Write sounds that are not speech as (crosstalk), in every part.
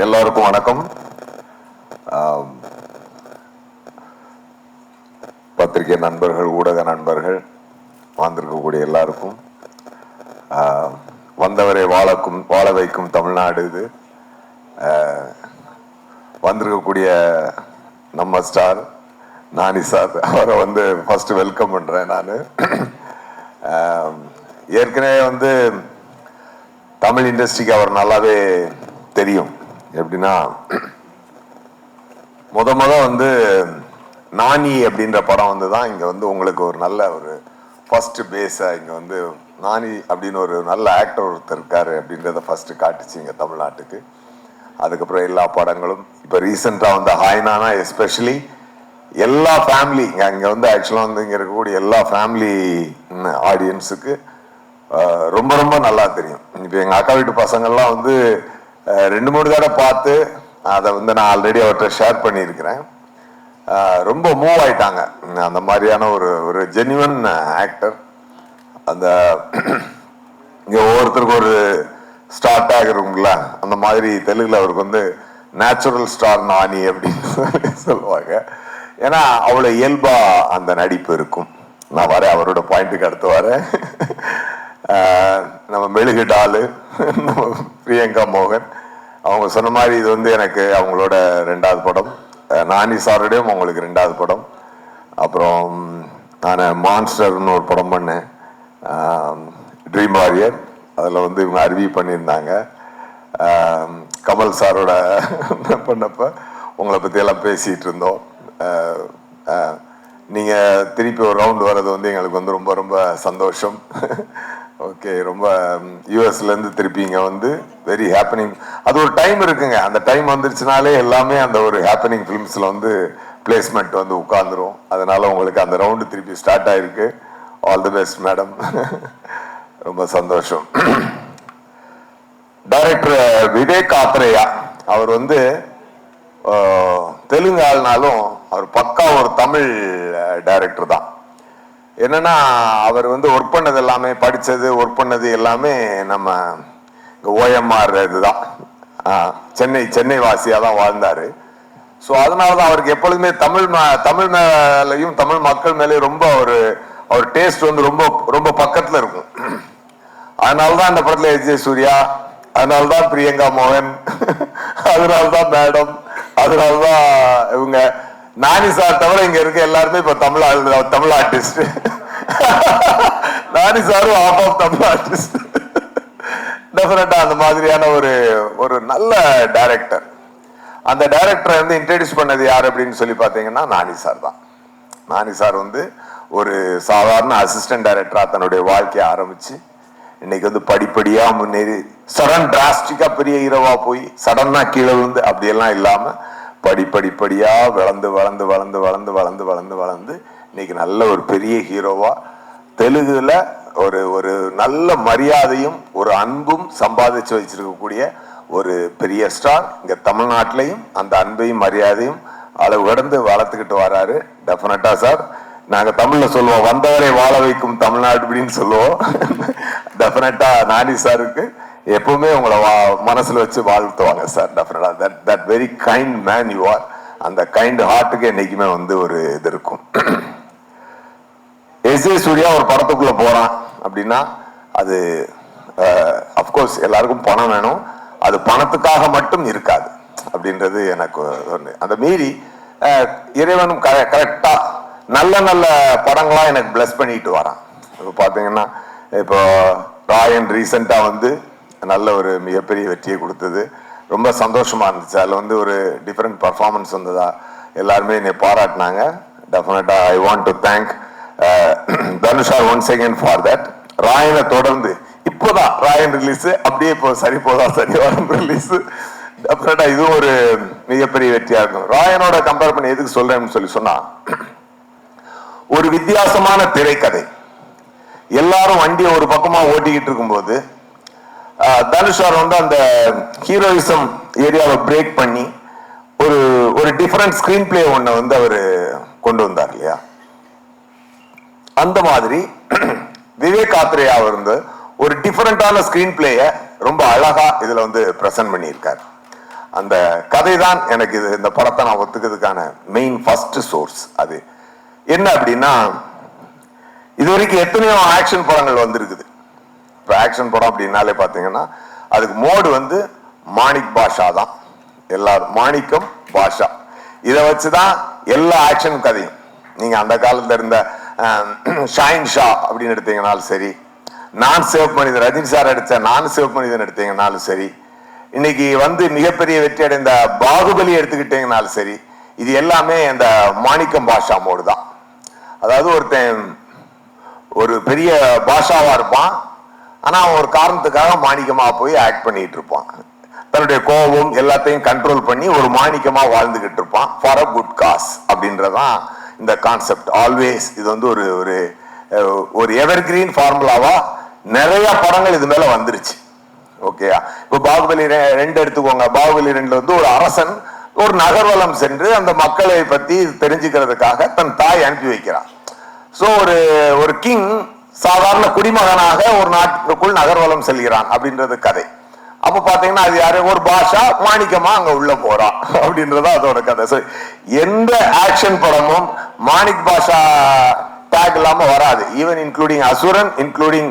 எல்லோருக்கும் வணக்கம். பத்திரிகை நண்பர்கள் ஊடக நண்பர்கள் வந்திருக்கக்கூடிய எல்லாருக்கும். வந்தவரை வாழக்கும் வாழ வைக்கும் தமிழ்நாடு இது. வந்திருக்கக்கூடிய நம்ம ஸ்டார் நானி சார் அவரை வந்து ஃபஸ்ட்டு வெல்கம் பண்ணுறேன் நான். ஏற்கனவே வந்து தமிழ் இண்டஸ்ட்ரிக்கு அவர் நல்லாவே தெரியும். எப்படின்னா முத முத வந்து நானி அப்படின்ற படம் வந்து தான் இங்கே வந்து உங்களுக்கு ஒரு நல்ல ஒரு ஃபர்ஸ்ட் பேஸாக இங்கே வந்து நானி அப்படின்னு ஒரு நல்ல ஆக்டர் ஒருத்தர் இருக்காரு அப்படின்றத ஃபஸ்ட்டு காட்டுச்சு இங்கே தமிழ்நாட்டுக்கு. அதுக்கப்புறம் எல்லா படங்களும் இப்போ ரீசெண்டாக வந்து ஹாய்னானா எஸ்பெஷலி எல்லா ஃபேமிலி இங்கே அங்கே வந்து ஆக்சுவலாக வந்து இங்கே இருக்கக்கூடிய எல்லா ஃபேமிலி ஆடியன்ஸுக்கு ரொம்ப ரொம்ப நல்லா தெரியும். இப்போ எங்கள் அக்கா வீட்டு பசங்கள்லாம் வந்து ரெண்டு மூணு தடவை பார்த்து அதை வந்து நான் ஆல்ரெடி அவர்கிட்ட ஷேர் பண்ணியிருக்கிறேன். ரொம்ப மூவ் ஆயிட்டாங்க. அந்த மாதிரியான ஒரு ஒரு ஜென்யூன் ஆக்டர் அந்த இங்கே ஒவ்வொருத்தருக்கும் ஒரு ஸ்டார்ட் ஆகிறவங்கள அந்த மாதிரி தெலுங்கில் அவருக்கு வந்து நேச்சுரல் ஸ்டார் நானி அப்படின்னு சொல்லி சொல்லுவாங்க. ஏன்னா அவ்வளோ இயல்பாக அந்த நடிப்பு இருக்கும். நான் வரேன் அவரோட பாயிண்ட்டுக்கு அடுத்து வரேன். நம்ம மெழுகு டாலு நம்ம பிரியங்கா மோகன். அவங்க சொன்ன மாதிரி இது வந்து எனக்கு அவங்களோட ரெண்டாவது படம். நானி சாரோடையும் அவங்களுக்கு ரெண்டாவது படம். அப்புறம் நான் மான்ஸ்டர்னு ஒரு படம் பண்ணேன். ட்ரீம் வாரியர் அதில் வந்து இவங்க அருவி பண்ணியிருந்தாங்க. கமல் சாரோட (laughs) பண்ணப்போ உங்களை பற்றியெல்லாம் பேசிகிட்டு இருந்தோம். நீங்கள் திருப்பி ஒரு ரவுண்டு வர்றது வந்து எங்களுக்கு வந்து ரொம்ப ரொம்ப சந்தோஷம். (laughs) ஓகே ரொம்ப யூஎஸ்லேருந்து திருப்பிங்க திருப்பி வந்து வெரி ஹேப்பனிங் அது ஒரு டைம் இருக்குங்க. அந்த டைம் வந்துருச்சுனாலே எல்லாமே அந்த ஒரு ஹேப்பனிங் ஃபிலிம்ஸில் வந்து பிளேஸ்மெண்ட் வந்து உட்காந்துரும் அதனால உங்களுக்கு அந்த ரவுண்டு திருப்பி ஸ்டார்ட் ஆயிருக்கு. ஆல் தி பெஸ்ட் மேடம் ரொம்ப சந்தோஷம். டைரக்டர் விவேக் ஆத்ரேயா அவர் வந்து தெலுங்கு ஆளுனாலும் அவர் பக்கா ஒரு தமிழ் டைரக்டர் தான். என்னன்னா அவர் வந்து ஒர்க் பண்ணது எல்லாமே படித்தது ஒர்க் பண்ணது எல்லாமே நம்ம ஓஎம்ஆர் இதுதான் சென்னை சென்னை வாசியாக தான் வாழ்ந்தார். ஸோ அதனால தான் அவருக்கு எப்பொழுதுமே தமிழ் ம- தமிழ் மேலையும் தமிழ் மக்கள் மேலேயும் ரொம்ப ஒரு அவர் டேஸ்ட் வந்து ரொம்ப ரொம்ப பக்கத்தில் இருக்கும். அதனால தான் இந்த படத்தில் எஸ் ஜே சூர்யா அதனால தான் பிரியங்கா மோகன் (laughs) அதனால தான் மேடம் அதனால தான் இவங்க நானி சார் தவிர இங்க இருக்க எல்லாருமே இப்ப தமிழ் தமிழ் ஆர்டிஸ்ட் நானி சாரும் ஆஃப் ஆஃப் தமிழ் ஆர்டிஸ்ட் டெஃபினட்டா அந்த மாதிரியான ஒரு ஒரு நல்ல டைரக்டர் அந்த டைரக்டரை வந்து இன்ட்ரடியூஸ் பண்ணது யார் அப்படின்னு சொல்லி பார்த்தீங்கன்னா நானி சார் தான். நானி சார் வந்து ஒரு சாதாரண அசிஸ்டன்ட் டைரக்டராக தன்னுடைய வாழ்க்கையை ஆரம்பிச்சு இன்னைக்கு வந்து படிப்படியாக முன்னேறி சடன் டிராஸ்டிக்காக பெரிய இரவாக போய் சடனாக கீழே விழுந்து அப்படியெல்லாம் இல்லாமல் படிப்படிப்படியாக வளர்ந்து வளர்ந்து வளர்ந்து வளர்ந்து வளர்ந்து வளர்ந்து வளர்ந்து இன்னைக்கு நல்ல ஒரு பெரிய ஹீரோவா தெலுங்குல ஒரு ஒரு நல்ல மரியாதையும் ஒரு அன்பும் சம்பாதிச்சு வச்சிருக்கக்கூடிய ஒரு பெரிய ஸ்டார் இங்க தமிழ்நாட்டிலையும் அந்த அன்பையும் மரியாதையும் அளவு கடந்து வளர்த்துக்கிட்டு வராரு. டெஃபினட்டா சார் நாங்க தமிழ்ல சொல்லுவோம் வந்தவரை வாழ வைக்கும் தமிழ்நாடு அப்படின்னு சொல்லுவோம். (laughs) டெஃபினட்டா நானி சாருக்கு எப்பவுமே உங்களை வா- மனசில் வச்சு வாழ்த்துவாங்க சார் டெஃபினட்டாக that that very kind man you are அந்த கைண்ட் ஹார்ட்டுக்கு என்றைக்குமே வந்து ஒரு இது இருக்கும். எஸ் ஏ சூர்யா ஒரு படத்துக்குள்ளே போகிறான் அப்படின்னா அது அஃப்கோர்ஸ் எல்லாருக்கும் பணம் வேணும். அது பணத்துக்காக மட்டும் இருக்காது அப்படின்றது எனக்கு ஒன்று அந்த மீறி இறைவனும் க கரெக்டாக நல்ல நல்ல படங்களாக எனக்கு பிளஸ் பண்ணிட்டு வரான். இப்போ பார்த்தீங்கன்னா இப்போ ராயன் ரீசெண்டாக வந்து நல்ல ஒரு மிகப்பெரிய வெற்றியை கொடுத்தது. ரொம்ப சந்தோஷமா இருந்துச்சு. அதில் வந்து ஒரு டிஃப்ரெண்ட் பர்ஃபார்மன்ஸ் வந்ததா எல்லாருமே என்னை பாராட்டினாங்க. டெஃபினட்டா ஐ வாண்ட் டு தேங்க் தனுஷா ஒன் செகண்ட் ஃபார் தட் ராயனை தொடர்ந்து இப்போதான் ராயன் ரிலீஸ் அப்படியே இப்போ சரி போதா சரி வரும் ரிலீஸ் டெஃபினட்டா இதுவும் ஒரு மிகப்பெரிய வெற்றியா இருக்கும். ராயனோட கம்பேர் பண்ணி எதுக்கு சொல்றேன்னு சொல்லி சொன்னா ஒரு வித்தியாசமான திரைக்கதை. எல்லாரும் வண்டியை ஒரு பக்கமா ஓட்டிக்கிட்டு இருக்கும்போது தனுஷ் தனுஷார் வந்து அந்த ஹீரோயிசம் ஏரியாவை பிரேக் பண்ணி ஒரு ஒரு டிஃப்ரெண்ட் ஸ்கிரீன் பிளே ஒன்றை வந்து அவர் கொண்டு வந்தார் இல்லையா? அந்த மாதிரி விவேக் ஆத்ரேயா வந்து ஒரு டிஃப்ரெண்டான ஸ்கிரீன் பிளேய ரொம்ப அழகா இதுல வந்து பிரசன்ட் பண்ணியிருக்காரு. அந்த கதை தான் எனக்கு இது இந்த படத்தை நான் ஒத்துக்கிறதுக்கான மெயின் ஃபர்ஸ்ட் சோர்ஸ் அது. என்ன அப்படின்னா இது வரைக்கும் எத்தனையோ ஆக்ஷன் படங்கள் வந்திருக்குது. இப்போ ஆக்ஷன் படம் அப்படின்னாலே பார்த்தீங்கன்னா அதுக்கு மோடு வந்து மாணிக் பாஷா தான். எல்லாரும் மாணிக்கம் பாஷா. இதை வச்சு தான் எல்லா ஆக்ஷன் கதையும். நீங்கள் அந்த காலத்தில் இருந்த ஷாயின் ஷா அப்படின்னு எடுத்தீங்கனாலும் சரி நான் சிவப்பு மனிதன் ரஜினி சார் அடித்த நான் சிவப்பு மனிதன் எடுத்தீங்கனாலும் சரி இன்னைக்கு வந்து மிகப்பெரிய வெற்றி அடைந்த பாகுபலி எடுத்துக்கிட்டீங்கனாலும் சரி இது எல்லாமே அந்த மாணிக்கம் பாஷா மோடு தான். அதாவது ஒருத்தன் ஒரு பெரிய பாஷாவாக இருப்பான் ஆனால் அவன் ஒரு காரணத்துக்காக மாணிக்கமாக போய் ஆக்ட் பண்ணிட்டு இருப்பான் தன்னுடைய கோபம் எல்லாத்தையும் கண்ட்ரோல் பண்ணி ஒரு மாணிக்கமாக வாழ்ந்துகிட்டு இருப்பான். ஃபார் அ குட் காஸ் அப்படின்றதான் இந்த கான்செப்ட் ஆல்வேஸ் இது வந்து ஒரு ஒரு ஒரு எவர் கிரீன் ஃபார்முலாவா நிறைய படங்கள் இது மேல வந்துருச்சு. ஓகேயா இப்போ பாகுபலி ரெ- ரெண்டு எடுத்துக்கோங்க. பாகுபலி ரெண்டுல வந்து ஒரு அரசன் ஒரு நகர்வலம் சென்று அந்த மக்களை பத்தி தெரிஞ்சுக்கிறதுக்காக தன் தாய் அனுப்பி வைக்கிறான். ஸோ ஒரு ஒரு கிங் சாதாரண குடிமகனாக ஒரு நாட்டுக்குள் நகர்வலம் செல்கிறான் அப்படின்றது கதை. அப்ப பாத்தீங்கன்னா அது யாரு? ஒரு பாஷா மாணிக்கமா அங்க உள்ள போறான் அப்படின்றது அதோட கதை. சரி எந்த ஆக்ஷன் படமும் மாணிக் பாஷா டேக் இல்லாம வராது. Even including Asuran including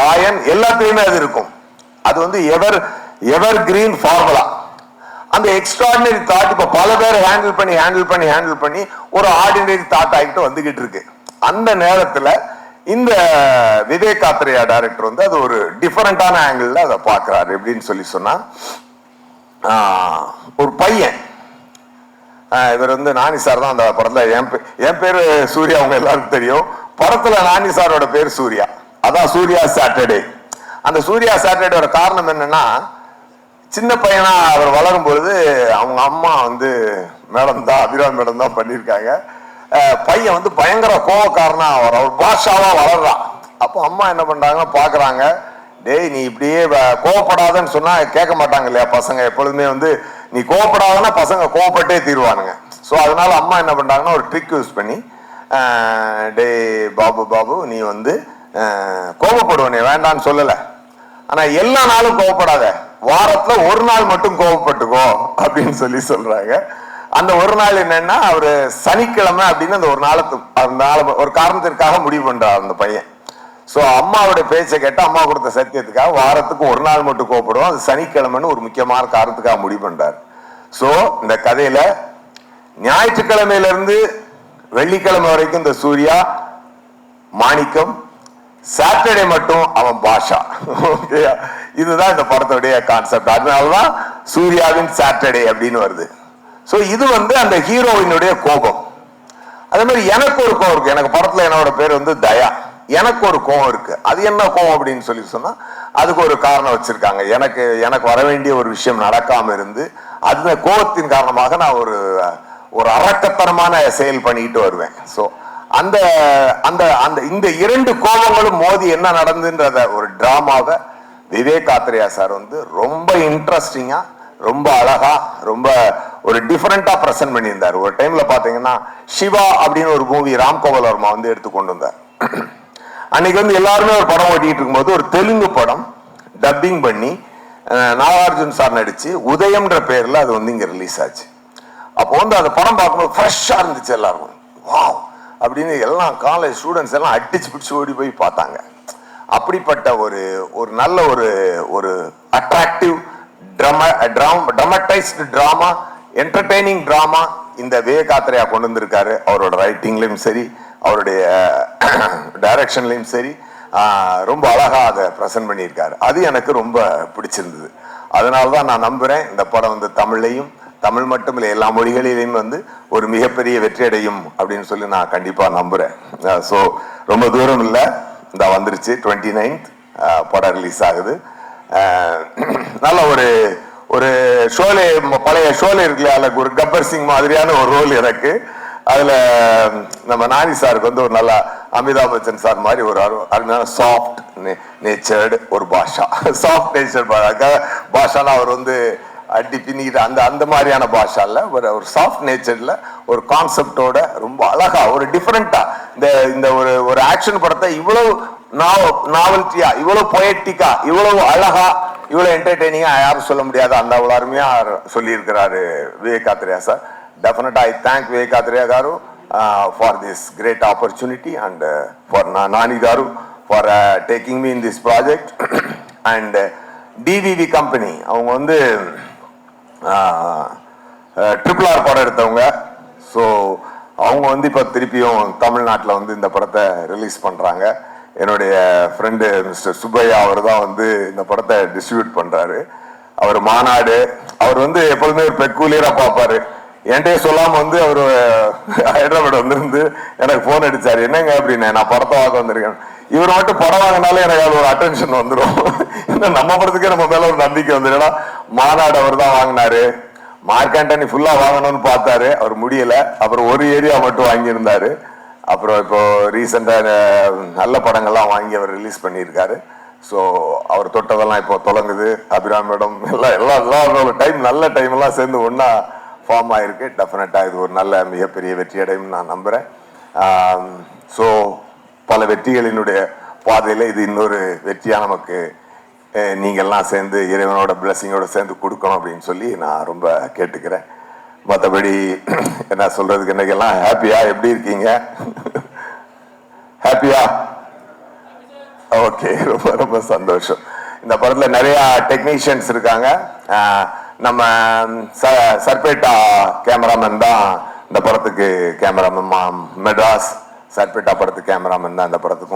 Raayan எல்லாத்துலயுமே அது இருக்கும். அது வந்து எவர் எவர் கிரீன் ஃபார்முலா. அந்த எக்ஸ்ட்ராடினரி தாட் இப்ப பல பேர் ஹேண்டில் பண்ணி ஹேண்டில் பண்ணி ஹேண்டில் பண்ணி ஒரு ஆர்டினரி தாட் ஆகிட்டு வந்துகிட்டு இருக்கு. அந்த நேரத்துல இந்த விவேக் காத்ரேயா டைரக்டர் வந்து அது ஒரு டிஃபரெண்டான ஆங்கிள் அதை பார்க்கறாரு எப்படின்னு சொல்லி சொன்னா ஒரு பையன். இவர் வந்து நானி சார் தான் அந்த படத்துல. என் பே- என் பேரு சூர்யா அவங்க எல்லாருக்கும் தெரியும். படத்துல நானி சாரோட பேர் சூர்யா. அதான் சூர்யா சாட்டர்டே அந்த சூர்யா சாட்டர்டேயோட காரணம் என்னன்னா சின்ன பையனா அவர் வளரும் பொழுது அவங்க அம்மா வந்து மேடம் தான் அபிராம் மேடம் தான் பண்ணியிருக்காங்க. பையன் வந்து பயங்கர கோவக்காரனா அவர். அவர் பாஷாவா வளர்றான். அப்போ அம்மா என்ன பண்றாங்கன்னா பாக்குறாங்க டேய் நீ இப்படியே வ- கோவப்படாதன்னு சொன்னா கேட்க மாட்டாங்க இல்லையா பசங்க? எப்பொழுதுமே வந்து நீ கோவப்படாதன்னா பசங்க கோவப்பட்டே தீருவானுங்க. ஸோ அதனால அம்மா என்ன பண்றாங்கன்னா ஒரு ட்ரிக் யூஸ் பண்ணி டே டேய் பாபு பாபு நீ வந்து கோபப்படுவனே வேண்டான்னு சொல்லலை. ஆனால் எல்லா நாளும் கோவப்படாத. வாரத்தில் ஒரு நாள் மட்டும் கோவப்பட்டுக்கோ அப்படின்னு சொல்லி சொல்கிறாங்க அந்த ஒரு நாள் என்னன்னா அவரு சனிக்கிழமை அப்படின்னு அந்த ஒரு நாளத்து அந்த நாள் ஒரு காரணத்திற்காக முடிவு பண்றார் அந்த பையன். ஸோ அம்மாவுடைய பேச்சை கேட்டு அம்மா கொடுத்த சத்தியத்துக்காக வாரத்துக்கு ஒரு நாள் மட்டும் கோவப்படுவோம் அது சனிக்கிழமைன்னு ஒரு முக்கியமான காரணத்துக்காக முடிவு பண்றாரு. ஸோ இந்த கதையில ஞாயிற்றுக்கிழமையிலிருந்து வெள்ளிக்கிழமை வரைக்கும் இந்த சூர்யா மாணிக்கம் சாட்டர்டே மட்டும் அவன் பாஷா. ஓகேயா இதுதான் இந்த படத்துடைய கான்செப்ட் அதனாலதான் சூர்யாவின் சாட்டர்டே அப்படின்னு வருது. ஸோ இது வந்து அந்த ஹீரோயினுடைய கோபம். அதே மாதிரி எனக்கு ஒரு கோவம் இருக்கு. எனக்கு படத்துல என்னோட பேர் வந்து தயா. எனக்கு ஒரு கோவம் இருக்கு. அது என்ன கோவம் அப்படின்னு சொல்லி சொன்னா அதுக்கு ஒரு காரணம் வச்சிருக்காங்க. எனக்கு எனக்கு வர வேண்டிய ஒரு விஷயம் நடக்காம இருந்து அந்த கோபத்தின் காரணமாக நான் ஒரு ஒரு அரக்கத்தனமான செயல் பண்ணிட்டு வருவேன். ஸோ அந்த அந்த அந்த இந்த இரண்டு கோபங்களும் மோதி என்ன நடந்துன்றத ஒரு டிராமாவை விவேக் ஆத்ரேயா சார் வந்து ரொம்ப இன்ட்ரெஸ்டிங்கா ரொம்ப அழகா ரொம்ப ஒரு டிஃபரெண்டா பிரசன்ட் பண்ணியிருந்தார். ஒரு டைம்ல பாத்தீங்கன்னா சிவா அப்படின்னு ஒரு மூவி ராம்கோபால் வர்மா வந்து எடுத்து கொண்டு வந்தார். அன்னைக்கு வந்து எல்லாருமே ஒரு படம் ஓட்டிட்டு இருக்கும்போது ஒரு தெலுங்கு படம் டப்பிங் பண்ணி நாகார்ஜுன் சார் நடிச்சு உதயம்ன்ற பேர்ல அது வந்து இங்க ரிலீஸ் ஆச்சு. அப்போ வந்து அந்த படம் பார்க்கும்போது ஃப்ரெஷ்ஷாக இருந்துச்சு எல்லாருக்கும். வாவ் அப்படின்னு எல்லாம் காலேஜ் ஸ்டூடெண்ட்ஸ் எல்லாம் அடிச்சு பிடிச்சு ஓடி போய் பார்த்தாங்க. அப்படிப்பட்ட ஒரு ஒரு நல்ல ஒரு ஒரு அட்ராக்டிவ் ட்ரம ட்ராம் ட்ரமடைஸ்டு ட்ராமா என்டர்டெய்னிங் ட்ராமா இந்த விவேகாத்திரையா கொண்டு வந்திருக்காரு அவரோட ரைட்டிங்லையும் சரி அவருடைய டைரக்ஷன்லையும் (clears throat) சரி ரொம்ப அழகாக அதை ப்ரெசன்ட் பண்ணியிருக்காரு. அது எனக்கு ரொம்ப பிடிச்சிருந்தது. அதனால தான் நான் நம்புகிறேன் இந்த படம் வந்து தமிழ்லையும் தமிழ் மட்டும் இல்லை எல்லா மொழிகளிலையும் வந்து ஒரு மிகப்பெரிய வெற்றி அடையும் அப்படின்னு சொல்லி நான் கண்டிப்பாக நம்புகிறேன் ஸோ ரொம்ப தூரம் இல்லை. இந்த வந்துருச்சு டுவெண்ட்டி நைன்த் படம் ரிலீஸ் ஆகுது. (clears throat) நல்ல ஒரு ஒரு ஷோலே பழைய ஷோலே இருக்குல்ல ஒரு கப்பர் சிங் மாதிரியான ஒரு ரோல் எனக்கு. அதுல நம்ம நானி சாருக்கு வந்து ஒரு நல்ல அமிதாப் பச்சன் சார் மாதிரி ஒரு அருமையான சாஃப்ட் நேச்சர்டு ஒரு பாஷா. (laughs) சாஃப்ட் நேச்சர் பாஷானா அவர் வந்து அடி பின்னிட்டு அந்த அந்த மாதிரியான பாஷால ஒரு ஒரு சாஃப்ட் நேச்சர்ல ஒரு கான்செப்டோட ரொம்ப அழகா ஒரு டிஃப்ரெண்ட்டாக இந்த இந்த ஒரு ஒரு ஆக்ஷன் படத்தை இவ்வளவு நாவல்ட்டியா இவ்வளவு பொயட்டிக்கா இவ்வளவு அழகா இவ்வளோ என்டர்டெய்னிங்காக யாரும் சொல்ல முடியாது அந்த அவ்வளோ அருமையாக சொல்லியிருக்கிறாரு விவேக் ஆத்ரேயா சார் டெஃபினட்டா ஐ தேங்க் விவேக் ஆத்ரேயா గారు for this great opportunity and for నా నాని గారు for taking me in this project and DVV company அவங்க வந்து ட்ரிபிள் ஆர் படம் எடுத்தவங்க ஸோ அவங்க வந்து இப்போ திருப்பியும் தமிழ்நாட்டில் வந்து இந்த படத்தை ரிலீஸ் பண்ணுறாங்க என்னுடைய ஃப்ரெண்டு மிஸ்டர் சுப்பையா அவர் தான் வந்து இந்த படத்தை டிஸ்ட்ரிபியூட் பண்ணுறாரு அவர் மாநாடு அவர் வந்து எப்பொழுதுமே ஒரு பெக்கூலியராக பார்ப்பாரு. என்கிட்டயே சொல்லாமல் வந்து அவர் (laughs) ஹைதராபாத் வந்திருந்து எனக்கு ஃபோன் அடித்தார் என்னங்க அப்படின்னு நான் படத்தை வாங்க வந்திருக்கேன். இவர் மட்டும் படம் வாங்கினாலே எனக்கு அது ஒரு அட்டென்ஷன் வந்துடும் இன்னும் நம்ம படத்துக்கே நம்ம மேலே ஒரு நம்பிக்கை வந்துடும் மாநாடு அவர் தான் வாங்கினாரு. மார்க் ஆண்டனி ஃபுல்லாக வாங்கணும்னு பார்த்தாரு. அவர் முடியலை. அப்புறம் ஒரு ஏரியா மட்டும் வாங்கியிருந்தாரு. அப்புறம் இப்போ ரீசெண்டாக நல்ல படங்கள்லாம் வாங்கி அவர் ரிலீஸ் பண்ணியிருக்காரு. ஸோ அவர் தொட்டதெல்லாம் இப்போ தொடங்குது. அபிராம் மேடம் எல்லாம் எல்லாம் எல்லாம் டைம் நல்ல டைம்லாம் சேர்ந்து ஒன்றா ஃபார்ம் ஆகிருக்கு டெஃபினட்டாக இது ஒரு நல்ல மிகப்பெரிய வெற்றி அடையும் நான் நம்புகிறேன் ஸோ பல வெற்றிகளினுடைய பாதையில் இது இன்னொரு வெற்றியாக நமக்கு நீங்கள்லாம் சேர்ந்து இறைவனோட பிளெஸிங்கோட சேர்ந்து கொடுக்கணும் அப்படின்னு சொல்லி நான் ரொம்ப கேட்டுக்கிறேன். மற்றபடி என்ன சொல்றதுக்கு இன்னைக்கெல்லாம் ஹாப்பியா எப்படி இருக்கீங்க? ஹாப்பியா ஓகே ரொம்ப ரொம்ப சந்தோஷம். இந்த படத்துல நிறைய டெக்னீஷியன்ஸ் இருக்காங்க. நம்ம ச- சர்பேட்டா கேமராமேன் தான் இந்த படத்துக்கு கேமராமேன் மெட்ராஸ் சர்பேட்டா படத்துக்கு கேமராமேன் தான் இந்த படத்துக்கும்.